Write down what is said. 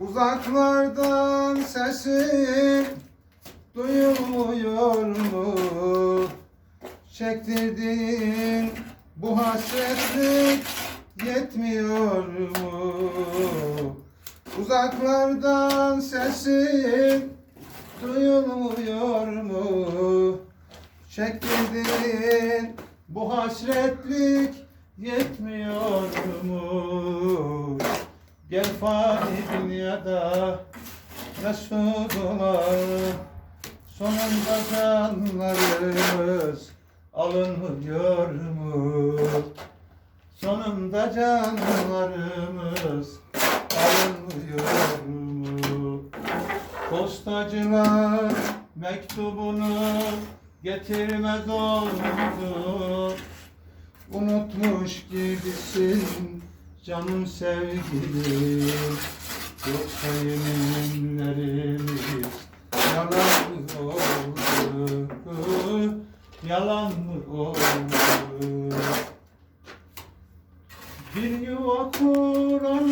Uzaklardan sesin duyulmuyor mu? Çektirdiğin bu hasretlik yetmiyor mu? Uzaklardan sesin duyulmuyor mu? Çektirdiğin bu hasretlik yetmiyor mu? Gel fani dünyada mesut Sonunda canlarımız alınmıyor mu? Sonunda canlarımız alınmıyor mu? Postacılar mektubunu getirmez oldu Unutmuş gibisin canım sevgilim Yoksa yeminlerimiz yalan mı oldu? Yalan mı oldu? Bir yuva kuran